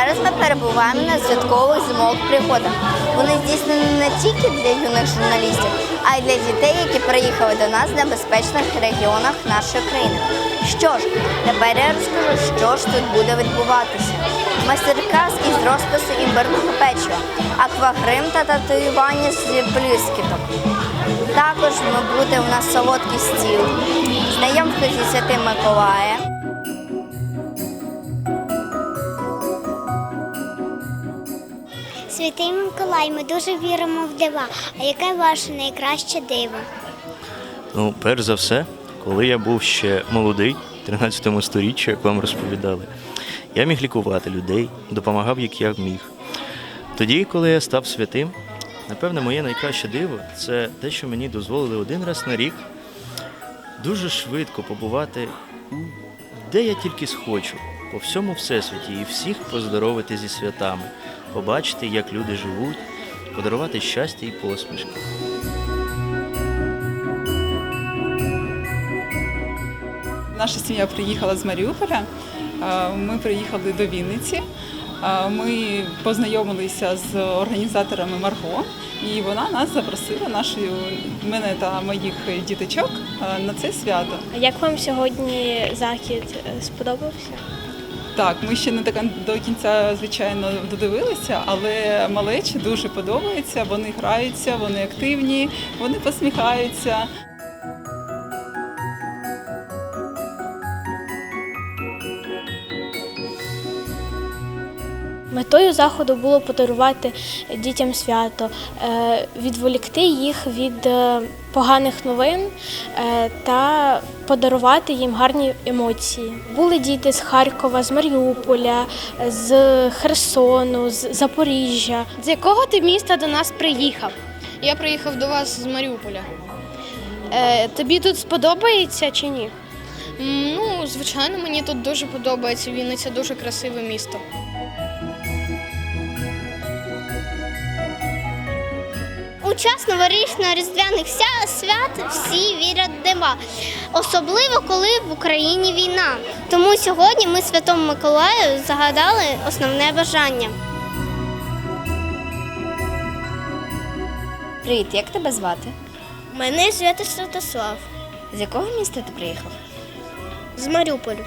Зараз ми перебуваємо на святкових зимових пригодах. Вони здійснені не тільки для юних журналістів, а й для дітей, які приїхали до нас в небезпечних регіонах нашої країни. Що ж, тепер я розкажу, що ж тут буде відбуватися. Майстер-клас із розпису імбирного печива, аквагрим та татуювання з блискіток. Також ми буде у нас солодкий стіл, знайомство зі святим Миколаєм. Святий Миколай, ми дуже віримо в дива. А яке ваше найкраще диво? Ну, перш за все, коли я був ще молодий, 13 сторіччі, як вам розповідали, я міг лікувати людей, допомагав, як я міг. Тоді, коли я став святим, напевне, моє найкраще диво це те, що мені дозволили один раз на рік дуже швидко побувати де я тільки схочу, по всьому всесвіті, і всіх поздоровити зі святами, побачити, як люди живуть, подарувати щастя і посмішки. Наша сім'я приїхала з Маріуполя. е, Ми приїхали до Вінниці. Е, Ми познайомилися з організаторами Марго, і вона нас запросила, нашу мене та моїх діточок, е, на це свято. Як вам сьогодні захід сподобався? Так, ми ще не так до кінця, звичайно, додивилися, але малечі дуже подобається. Вони граються, вони активні, вони посміхаються. Метою заходу було подарувати дітям свято, е, відволікти їх від е, поганих новин е, та подарувати їм гарні емоції. Були діти з Харкова, з Маріуполя, з Херсону, з Запоріжжя. З якого ти міста до нас приїхав? Я приїхав до вас з Маріуполя. Е, Тобі тут сподобається чи ні? Ну, звичайно, мені тут дуже подобається. Вінниця дуже красиве місто. У час новорічно-різдвяних свят всі вірять дива, особливо коли в Україні війна. Тому сьогодні ми Святому Миколаю загадали основне бажання. Привіт, як тебе звати? Мене звати Святослав З якого міста ти приїхав? з Маріуполю.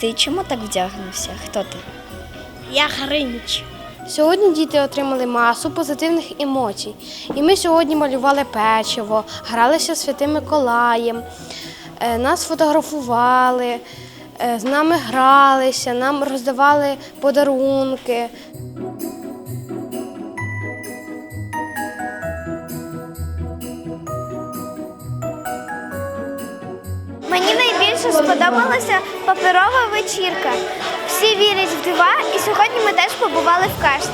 Ти чому так вдягнувся? Хто ти? Я Гринч. Сьогодні діти отримали масу позитивних емоцій. І ми сьогодні малювали печиво, гралися з Святим Миколаєм, е, нас фотографували, е, з нами гралися, нам роздавали подарунки. Мені найбільше сподобалася паперова вечірка. Всі вірять в дива, і сьогодні ми теж побували в кашті.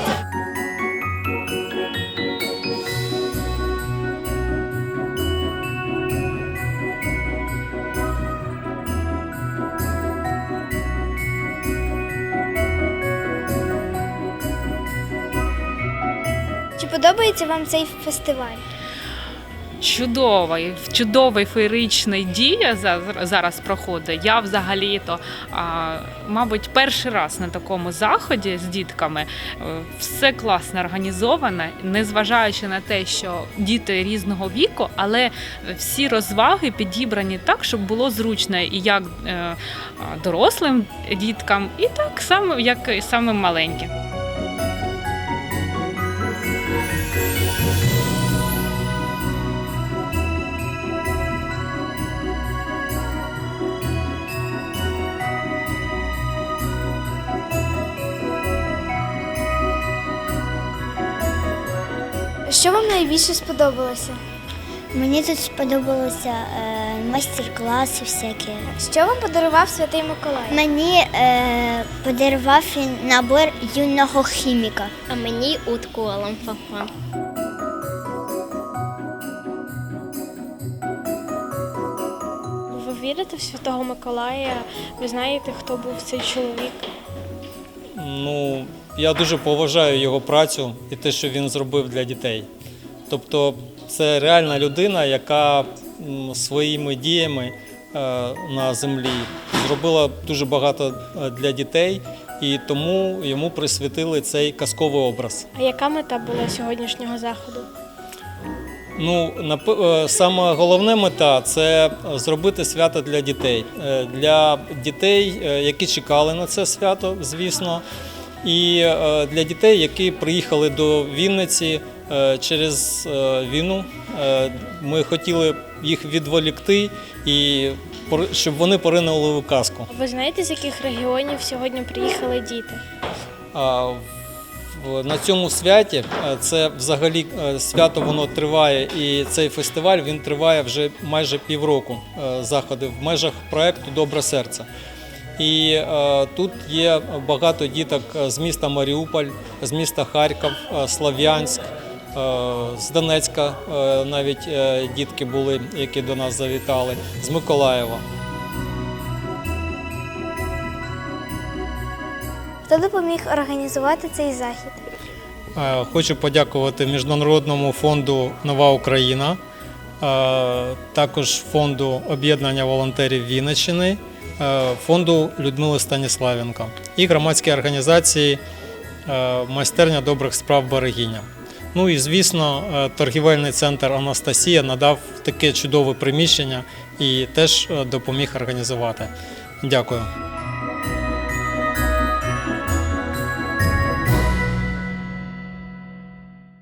Чи подобається вам цей фестиваль? Чудовий, чудовий феєричний дія за- зараз проходить. Я взагалі-то, мабуть, перший раз на такому заході з дітками. Е, Все класно організовано, незважаючи на те, що діти різного віку, але всі розваги підібрані так, щоб було зручно і як е, дорослим діткам, і так само, як і самим маленьким. Що вам найбільше сподобалося? Мені тут сподобалося е, майстер-класи всякі. Що вам подарував Святий Миколай? Мені е, подарував він набор юного хіміка. А мені утку ламфафа. Ви вірите в Святого Миколая? Ви знаєте, хто був цей чоловік? Ну, я дуже поважаю його працю і те, що він зробив для дітей. Тобто, це реальна людина, яка своїми діями е, на землі зробила дуже багато е, для дітей і тому йому присвятили цей казковий образ. А яка мета була сьогоднішнього заходу? Ну, е, саме головна мета це зробити свято для дітей. Для дітей, які чекали на це свято, звісно, і е, для дітей, які приїхали до Вінниці е, через е, війну. Ми хотіли їх відволікти і щоб вони поринули у казку. Ви знаєте, з яких регіонів сьогодні приїхали діти? На цьому святі це взагалі свято воно триває, і цей фестиваль він триває вже майже півроку заходи в межах проекту Добре серце. І е, тут є багато діток з міста Маріуполь, з міста Харків, е, Слов'янськ, е, з Донецька е, навіть е, дітки були, які до нас завітали, з Миколаєва. Хто допоміг організувати цей захід? Е, Хочу подякувати Міжнародному фонду Нова Україна, е, також фонду об'єднання волонтерів Вінниччини, е, фонду Людмили Станіславенко і громадській організації е, Майстерня добрих справ Берегиня. Ну і звісно, е, торгівельний центр Анастасія надав таке чудове приміщення і теж е, допоміг організувати. Дякую.